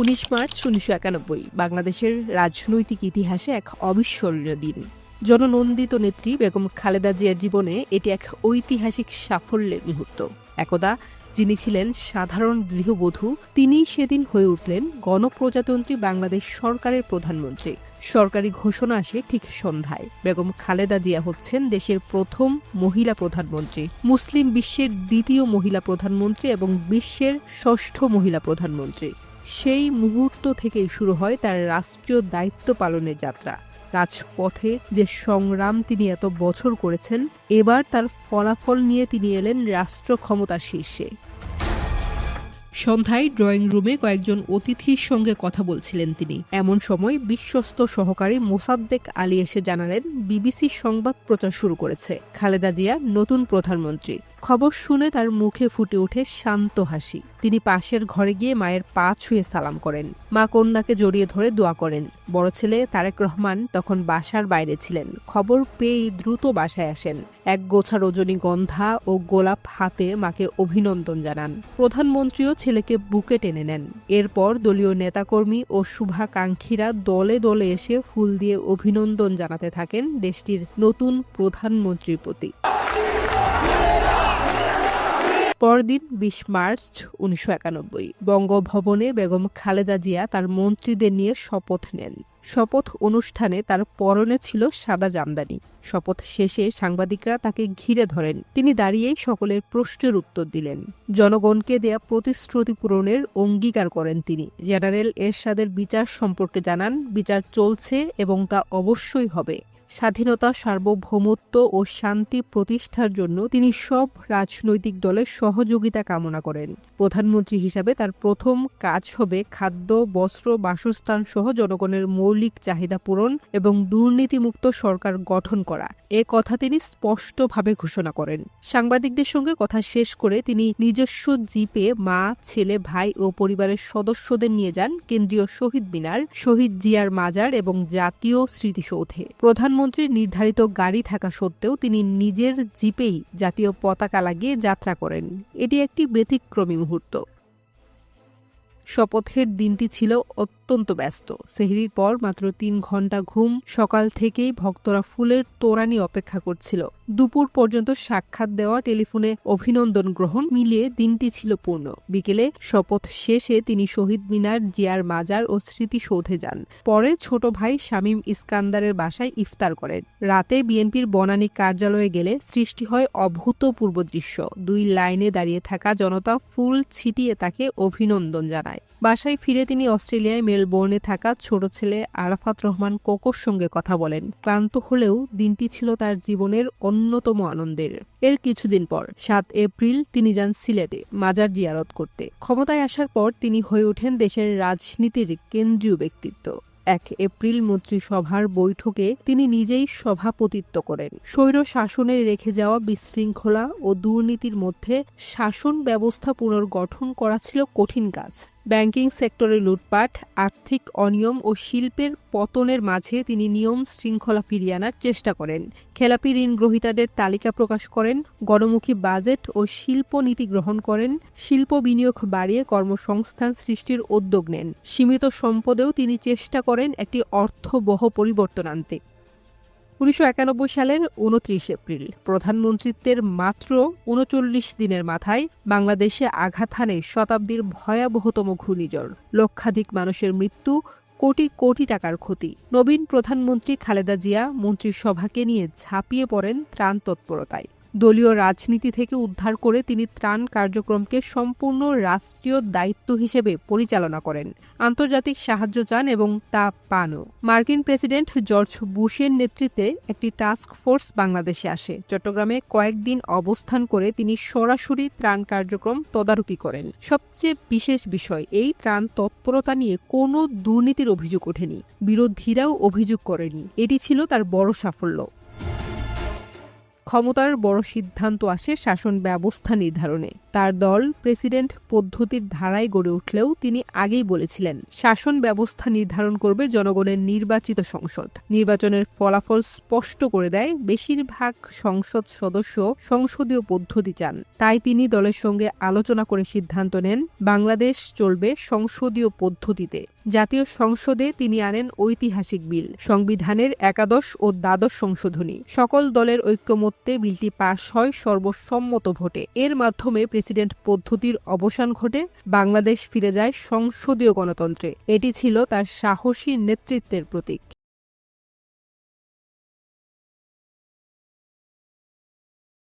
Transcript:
উনিশ মার্চ উনিশশো একানব্বই, বাংলাদেশের রাজনৈতিক ইতিহাসে এক অবিস্মরণীয় দিন। জননন্দিত নেত্রী বেগম খালেদা জিয়ার জীবনে এটি এক ঐতিহাসিক সাফল্যের মুহূর্ত। একদা যিনি ছিলেন সাধারণ গৃহবধূ তিনি সেদিন হয়ে উঠলেন গণপ্রজাতন্ত্রী বাংলাদেশ সরকারের প্রধানমন্ত্রী। সরকারি ঘোষণা আসে ঠিক সন্ধ্যায়। বেগম খালেদা জিয়া হচ্ছেন দেশের প্রথম মহিলা প্রধানমন্ত্রী। মুসলিম বিশ্বের দ্বিতীয় মহিলা প্রধানমন্ত্রী এবং বিশ্বের ষষ্ঠ মহিলা প্রধানমন্ত্রী। সেই মুহূর্ত থেকেই শুরু হয় তার রাষ্ট্রীয় দায়িত্ব পালনের যাত্রা। রাজপথে যে সংগ্রাম তিনি এত বছর করেছেন, এবার তার ফলাফল নিয়ে তিনি এলেন রাষ্ট্র ক্ষমতার শীর্ষে। সন্ধ্যায় ড্রয়িং রুমে কয়েকজন অতিথির সঙ্গে কথা বলছিলেন তিনি। এমন সময় বিশ্বস্ত সহকারী মোসাদ্দেক আলী এসে জানালেন বিবিসি সংবাদ প্রচার শুরু করেছে। খালেদা জিয়া, নতুন প্রধানমন্ত্রী। খবর শুনে তার মুখে ফুটে ওঠে শান্ত হাসি। তিনি পাশের ঘরে গিয়ে মায়ের পা ছুঁয়ে সালাম করেন। মা কন্যাকে জড়িয়ে ধরে দোয়া করেন। বড় ছেলে তারেক রহমান তখন বাসার বাইরে ছিলেন। খবর পেয়েই দ্রুত বাসায় আসেন। এক গোছা রজনীগন্ধা ও গোলাপ হাতে মাকে অভিনন্দন জানান। প্রধানমন্ত্রীও ছেলেকে বুকে টেনে নেন। এরপর দলীয় নেতাকর্মী ও শুভাকাঙ্ক্ষীরা দলে দলে এসে ফুল দিয়ে অভিনন্দন জানাতে থাকেন দেশটির নতুন প্রধানমন্ত্রীর প্রতি। পরদিন বিশ মার্চ উনিশশো একানব্বই। বঙ্গভবনে বেগম খালেদা জিয়া তার মন্ত্রীদের নিয়ে শপথ নেন। শপথ অনুষ্ঠানে তার পরনে ছিল সাদা জামদানি। শপথ শেষে সাংবাদিকরা তাকে ঘিরে ধরেন। তিনি দাঁড়িয়েই সকলের প্রশ্নের উত্তর দিলেন। জনগণকে দেয়া প্রতিশ্রুতি পূরণের অঙ্গীকার করেন তিনি। জেনারেল এরশাদের বিচার সম্পর্কে জানান, বিচার চলছে এবং তা অবশ্যই হবে। স্বাধীনতা, সার্বভৌমত্ব ও শান্তি প্রতিষ্ঠার জন্য তিনি সব রাজনৈতিক দলের সহযোগিতা কামনা করেন। প্রধানমন্ত্রী হিসাবে তার প্রথম কাজ হবে খাদ্য, বস্ত্র, বাসস্থান সহ জনগণের মৌলিক চাহিদা পূরণ এবং দুর্নীতিমুক্ত সরকার গঠন করা। এ কথা তিনি স্পষ্টভাবে ঘোষণা করেন। সাংবাদিকদের সঙ্গে কথা শেষ করে তিনি নিজস্ব জিপে মা, ছেলে, ভাই ও পরিবারের সদস্যদের নিয়ে যান কেন্দ্রীয় শহীদ মিনার, শহীদ জিয়ার মাজার এবং জাতীয় স্মৃতিসৌধে। প্রধানমন্ত্রীর নির্ধারিত গাড়ি থাকা সত্ত্বেও তিনি নিজের জিপেই জাতীয় পতাকা লাগিয়ে যাত্রা করেন। এটি একটি ব্যতিক্রমী মুহূর্ত। শপথের দিনটি ছিল অত্যন্ত ব্যস্ত। সেহরির পর মাত্র তিন ঘণ্টা ঘুম সকাল থেকেই ভক্তরা ফুলের তোরানি অপেক্ষা করছিল। দুপুর পর্যন্ত সাক্ষাৎ দেওয়া টেলিফোনে অভিনন্দন গ্রহণ মিলিয়ে দিনটি ছিল পূর্ণ। বিকেলে শপথ শেষে তিনি শহীদ মিনার, জিয়ার মাজার ও স্মৃতিসৌধে যান। পরে ছোট ভাই শামীম ইস্কান্দারের বাসায় ইফতার করেন। রাতে বিএনপির বনানী কার্যালয়ে গেলে সৃষ্টি হয় অভূতপূর্ব দৃশ্য। দুই লাইনে দাঁড়িয়ে থাকা জনতা ফুল ছিটিয়ে তাকে অভিনন্দন জানায়। বাসায় ফিরে তিনি অস্ট্রেলিয়ায় মেলবোর্নে থাকা ছোট ছেলে আরাফাত রহমান কোকোর সঙ্গে কথা বলেন। ক্লান্ত হলেও দিনটি ছিল তার জীবনের অন্যতম আনন্দের। এর কিছুদিন পর, সাত এপ্রিল, তিনি যান সিলেটে মাজার জিয়ারত করতে। ক্ষমতায় আসার পর তিনি হয়ে ওঠেন দেশের রাজনীতির কেন্দ্রীয় ব্যক্তিত্ব। এক এপ্রিল মন্ত্রিসভার বৈঠকে তিনি নিজেই সভাপতিত্ব করেন। স্বৈর শাসনে রেখে যাওয়া বিশৃঙ্খলা ও দুর্নীতির মধ্যে শাসন ব্যবস্থা পুনর্গঠন করা ছিল কঠিন কাজ। ব্যাংকিং সেক্টরে লুটপাট, আর্থিক অনিয়ম ও শিল্পের পতনের মাঝে তিনি নিয়ম শৃঙ্খলা ফিরিয়ে আনার চেষ্টা করেন। খেলাপি ঋণ গ্রহীতাদের তালিকা প্রকাশ করেন, গণমুখী বাজেট ও শিল্প নীতি গ্রহণ করেন, শিল্প বিনিয়োগ বাড়িয়ে কর্মসংস্থান সৃষ্টির উদ্যোগ নেন। সীমিত সম্পদেও তিনি চেষ্টা করেন একটি অর্থবহ পরিবর্তন আনতে। উনিশশো একানব্বই সালের উনত্রিশ এপ্রিল, প্রধানমন্ত্রীত্বের মাত্র উনচল্লিশ দিনের মাথায় বাংলাদেশে আঘাত হানে শতাব্দীর ভয়াবহতম ঘূর্ণিঝড়। লক্ষাধিক মানুষের মৃত্যু, কোটি কোটি টাকার ক্ষতি। নবীন প্রধানমন্ত্রী খালেদা জিয়া মন্ত্রিসভাকে নিয়ে ঝাঁপিয়ে পড়েন ত্রাণ তৎপরতায়। দলীয় রাজনীতি থেকে উদ্ধার করে তিনি ত্রাণ কার্যক্রমকে সম্পূর্ণ রাষ্ট্রীয় দায়িত্ব হিসেবে পরিচালনা করেন। আন্তর্জাতিক সাহায্য চান এবং তা পানও। মার্কিন প্রেসিডেন্ট জর্জ বুশের নেতৃত্বে একটি টাস্ক ফোর্স বাংলাদেশে আসে। চট্টগ্রামে কয়েকদিন অবস্থান করে তিনি সরাসরি ত্রাণ কার্যক্রম তদারকি করেন। সবচেয়ে বিশেষ বিষয়, এই ত্রাণ তৎপরতা নিয়ে কোনো দুর্নীতির অভিযোগ ওঠেনি। বিরোধীরাও অভিযোগ করেনি। এটি ছিল তার বড় সাফল্য। ক্ষমতার বড় সিদ্ধান্ত আসে শাসন ব্যবস্থা নির্ধারণে। তার দল প্রেসিডেন্ট পদ্ধতির ধারায় গড়ে উঠলেও তিনি আগেই বলেছিলেন, শাসন ব্যবস্থা নির্ধারণ করবে জনগণের নির্বাচিত সংসদ। নির্বাচনের ফলাফল স্পষ্ট করে দেয়, বেশিরভাগ সংসদ সদস্য সংসদীয় পদ্ধতি চান। তাই তিনি দলের সঙ্গে আলোচনা করে সিদ্ধান্ত নেন, বাংলাদেশ চলবে সংসদীয় পদ্ধতিতে। জাতীয় সংসদে তিনি আনেন ঐতিহাসিক বিল, সংবিধানের একাদশ ও দ্বাদশ সংশোধনী। সকল দলের ঐক্যমত্যে বিলটি পাশ হয় সর্বসম্মত ভোটে। এর মাধ্যমে প্রেসিডেন্ট পদ্ধতির অবসান ঘটে, বাংলাদেশ ফিরে যায় সংসদীয় গণতন্ত্রে। এটি ছিল তার সাহসী নেতৃত্বের প্রতীক।